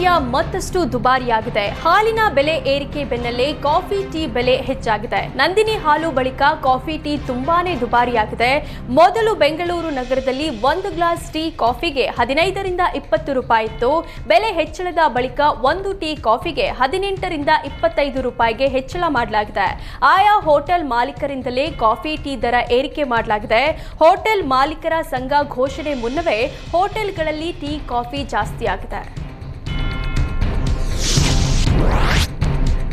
ಪಾನೀಯ ಮತ್ತಷ್ಟು ದುಬಾರಿಯಾಗಿದೆ. ಹಾಲಿನ ಬೆಲೆ ಏರಿಕೆ ಬೆನ್ನಲ್ಲೇ ಕಾಫಿ ಟೀ ಬೆಲೆ ಹೆಚ್ಚಾಗಿದೆ. ನಂದಿನಿ ಹಾಲು ಬಳಿಕ ಕಾಫಿ ಟೀ ತುಂಬಾನೇ ದುಬಾರಿಯಾಗಿದೆ. ಮೊದಲು ಬೆಂಗಳೂರು ನಗರದಲ್ಲಿ ಒಂದು ಗ್ಲಾಸ್ ಟೀ ಕಾಫಿಗೆ ಹದಿನೈದರಿಂದ ಇಪ್ಪತ್ತು ರೂಪಾಯಿ ಇತ್ತು. ಬೆಲೆ ಹೆಚ್ಚಳದ ಬಳಿಕ ಒಂದು ಟೀ ಕಾಫಿಗೆ ಹದಿನೆಂಟರಿಂದ ಇಪ್ಪತ್ತೈದು ರೂಪಾಯಿಗೆ ಹೆಚ್ಚಳ ಮಾಡಲಾಗಿದೆ. ಆಯಾ ಹೋಟೆಲ್ ಮಾಲೀಕರಿಂದಲೇ ಕಾಫಿ ಟೀ ದರ ಏರಿಕೆ ಮಾಡಲಾಗಿದೆ. ಹೋಟೆಲ್ ಮಾಲೀಕರ ಸಂಘ ಘೋಷಣೆ ಮುನ್ನವೇ ಹೋಟೆಲ್ಗಳಲ್ಲಿ ಟೀ ಕಾಫಿ ಜಾಸ್ತಿ ಆಗಿದೆ you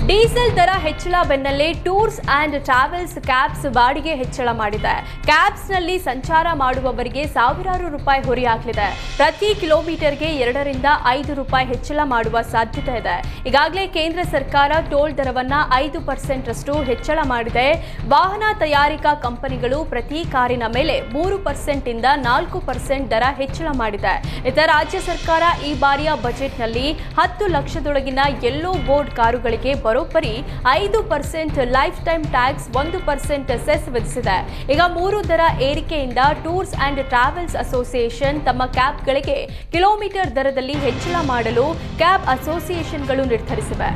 ಡೀಸೆಲ್ ದರ ಹೆಚ್ಚಳ ಬೆನ್ನಲ್ಲೇ ಟೂರ್ಸ್ ಅಂಡ್ ಟ್ರಾವೆಲ್ಸ್ ಕ್ಯಾಬ್ಸ್ ಬಾಡಿಗೆ ಹೆಚ್ಚಳ ಮಾಡಿದೆ. ಕ್ಯಾಬ್ಸ್ನಲ್ಲಿ ಸಂಚಾರ ಮಾಡುವವರಿಗೆ ಸಾವಿರಾರು ರೂಪಾಯಿ ಹೊರೆಯಾಗಲಿದೆ. ಪ್ರತಿ ಕಿಲೋಮೀಟರ್ಗೆ ಎರಡರಿಂದ ಐದು ರೂಪಾಯಿ ಹೆಚ್ಚಳ ಮಾಡುವ ಸಾಧ್ಯತೆ ಇದೆ. ಈಗಾಗಲೇ ಕೇಂದ್ರ ಸರ್ಕಾರ ಟೋಲ್ ದರವನ್ನ ಐದು ಪರ್ಸೆಂಟ್ ರಷ್ಟು ಹೆಚ್ಚಳ ಮಾಡಿದೆ. ವಾಹನ ತಯಾರಿಕಾ ಕಂಪನಿಗಳು ಪ್ರತಿ ಕಾರಿನ ಮೇಲೆ ಮೂರು ಪರ್ಸೆಂಟ್ ಇಂದ ನಾಲ್ಕು ಪರ್ಸೆಂಟ್ ದರ ಹೆಚ್ಚಳ ಮಾಡಿದೆ. ಇತರ ರಾಜ್ಯ ಸರ್ಕಾರ ಈ ಬಾರಿಯ ಬಜೆಟ್ನಲ್ಲಿ ಹತ್ತು ಲಕ್ಷದೊಳಗಿನ ಎಲ್ಲೋ ಬೋರ್ಡ್ ಕಾರುಗಳಿಗೆ ಬರೋಬ್ಬರಿ ಐದು ಪರ್ಸೆಂಟ್ ಲೈಫ್ ಟೈಮ್ ಟ್ಯಾಕ್ಸ್ ಒಂದು ಪರ್ಸೆಂಟ್ ಸೆಸ್ ವಿಧಿಸಿದೆ. ಈಗ ಮೂರು ದರ ಏರಿಕೆಯಿಂದ ಟೂರ್ಸ್ ಅಂಡ್ ಟ್ರಾವೆಲ್ಸ್ ಅಸೋಸಿಯೇಷನ್ ತಮ್ಮ ಕ್ಯಾಬ್ಗಳಿಗೆ ಕಿಲೋಮೀಟರ್ ದರದಲ್ಲಿ ಹೆಚ್ಚಳ ಮಾಡಲು ಕ್ಯಾಬ್ ಅಸೋಸಿಯೇಷನ್ಗಳು ನಿರ್ಧರಿಸಿವೆ.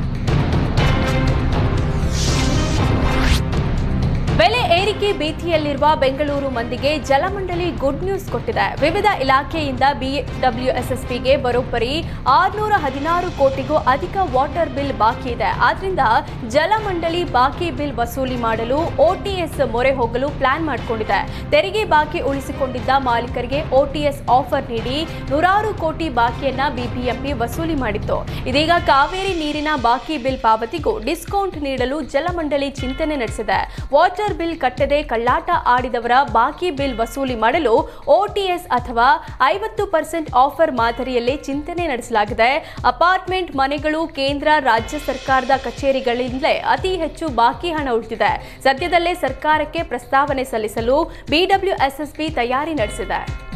ಬೆಲೆ ಏರಿಕೆ ಭೀತಿಯಲ್ಲಿರುವ ಬೆಂಗಳೂರು ಮಂದಿಗೆ ಜಲಮಂಡಳಿ ಗುಡ್ ನ್ಯೂಸ್ ಕೊಟ್ಟಿದೆ. ವಿವಿಧ ಇಲಾಖೆಯಿಂದ ಬಿಡಬ್ಲ್ಯೂಎಸ್ಎಸ್ಪಿಗೆ ಬರೋಬ್ಬರಿ ಆರುನೂರ ಹದಿನಾರು ಕೋಟಿಗೂ ಅಧಿಕ ವಾಟರ್ ಬಿಲ್ ಬಾಕಿ ಇದೆ. ಆದ್ರಿಂದ ಜಲಮಂಡಳಿ ಬಾಕಿ ಬಿಲ್ ವಸೂಲಿ ಮಾಡಲು ಓಟಿಎಸ್ ಮೊರೆ ಹೋಗಲು ಪ್ಲಾನ್ ಮಾಡಿಕೊಂಡಿದೆ. ತೆರಿಗೆ ಬಾಕಿ ಉಳಿಸಿಕೊಂಡಿದ್ದ ಮಾಲೀಕರಿಗೆ ಓಟಿಎಸ್ ಆಫರ್ ನೀಡಿ ನೂರಾರು ಕೋಟಿ ಬಾಕಿಯನ್ನ ಬಿಬಿಎಂಪಿ ವಸೂಲಿ ಮಾಡಿತ್ತು. ಇದೀಗ ಕಾವೇರಿ ನೀರಿನ ಬಾಕಿ ಬಿಲ್ ಪಾವತಿಗೂ ಡಿಸ್ಕೌಂಟ್ ನೀಡಲು ಜಲಮಂಡಳಿ ಚಿಂತನೆ ನಡೆಸಿದೆ. ವಾಟರ್ ಬಿಲ್ ಕಟ್ಟದೆ ಕಳ್ಳಾಟ ಆಡಿದವರ ಬಾಕಿ ಬಿಲ್ ವಸೂಲಿ ಮಾಡಲು ಓಟಿಎಸ್ ಅಥವಾ ಐವತ್ತು ಪರ್ಸೆಂಟ್ ಆಫರ್ ಮಾದರಿಯಲ್ಲಿ ಚಿಂತನೆ ನಡೆಸಲಾಗಿದೆ. ಅಪಾರ್ಟ್ಮೆಂಟ್ ಮನೆಗಳು ಕೇಂದ್ರ, ರಾಜ್ಯ ಸರ್ಕಾರದ ಕಚೇರಿಗಳಿಂದಲೇ ಅತಿ ಹೆಚ್ಚು ಬಾಕಿ ಹಣ ಉಳಿದಿದೆ. ಸದ್ಯದಲ್ಲೇ ಸರ್ಕಾರಕ್ಕೆ ಪ್ರಸ್ತಾವನೆ ಸಲ್ಲಿಸಲು ಬಿಡಬ್ಲ್ಯೂಎಸ್ಎಸ್ಬಿ ತಯಾರಿ ನಡೆಸಿದೆ.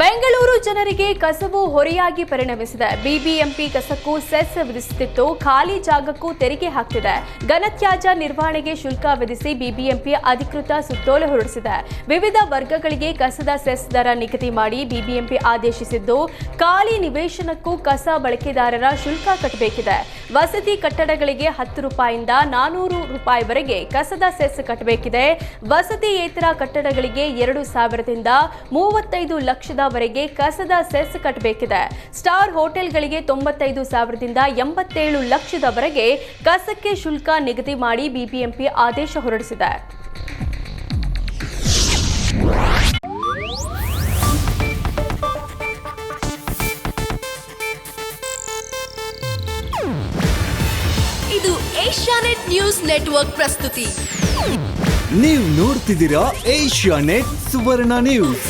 ಬೆಂಗಳೂರು ಜನರಿಗೆ ಕಸವು ಹೊರೆಯಾಗಿ ಪರಿಣಮಿಸಿದೆ. ಬಿಬಿಎಂಪಿ ಕಸಕ್ಕೂ ಸೆಸ್ ವಿಧಿಸುತ್ತಿತ್ತು. ಖಾಲಿ ಜಾಗಕ್ಕೂ ತೆರಿಗೆ ಹಾಕ್ತಿದೆ. ಘನತ್ಯಾಜ್ಯ ನಿರ್ವಹಣೆಗೆ ಶುಲ್ಕ ವಿಧಿಸಿ ಬಿಬಿಎಂಪಿ ಅಧಿಕೃತ ಸುತ್ತೋಲೆ ಹೊರಡಿಸಿದೆ. ವಿವಿಧ ವರ್ಗಗಳಿಗೆ ಕಸದ ಸೆಸ್ ದರ ನಿಗದಿ ಮಾಡಿ ಬಿಬಿಎಂಪಿ ಆದೇಶಿಸಿದ್ದು, ಖಾಲಿ ನಿವೇಶನಕ್ಕೂ ಕಸ ಬಳಕೆದಾರರ ಶುಲ್ಕ ಕಟ್ಟಬೇಕಿದೆ. ವಸತಿ ಕಟ್ಟಡಗಳಿಗೆ ಹತ್ತು ರೂಪಾಯಿಂದ ನಾನೂರು ರೂಪಾಯಿವರೆಗೆ ಕಸದ ಸೆಸ್ ಕಟ್ಟಬೇಕಿದೆ. ವಸತಿಯೇತರ ಕಟ್ಟಡಗಳಿಗೆ ಎರಡು ಸಾವಿರದಿಂದ ಮೂವತ್ತೈದು ಲಕ್ಷದವರೆಗೆ ಕಸದ ಸೆಸ್ ಕಟ್ಟಬೇಕಿದೆ ಸ್ಟಾರ್ ಹೋಟೆಲ್ಗಳಿಗೆ ತೊಂಬತ್ತೈದು ಸಾವಿರದಿಂದ ಎಂಬತ್ತೇಳು ಲಕ್ಷದವರೆಗೆ ಕಸಕ್ಕೆ ಶುಲ್ಕ ನಿಗದಿ ಮಾಡಿ ಬಿಬಿಎಂಪಿ ಆದೇಶ ಹೊರಡಿಸಿದೆ. ಇದು ಏಷ್ಯಾನೆಟ್ ನ್ಯೂಸ್ ನೆಟ್ವರ್ಕ್ ಪ್ರಸ್ತುತಿ. ನೀವು ನೋಡ್ತಿದ್ದೀರಾ ಏಷ್ಯಾನೆಟ್ ಸುವರ್ಣ ನ್ಯೂಸ್.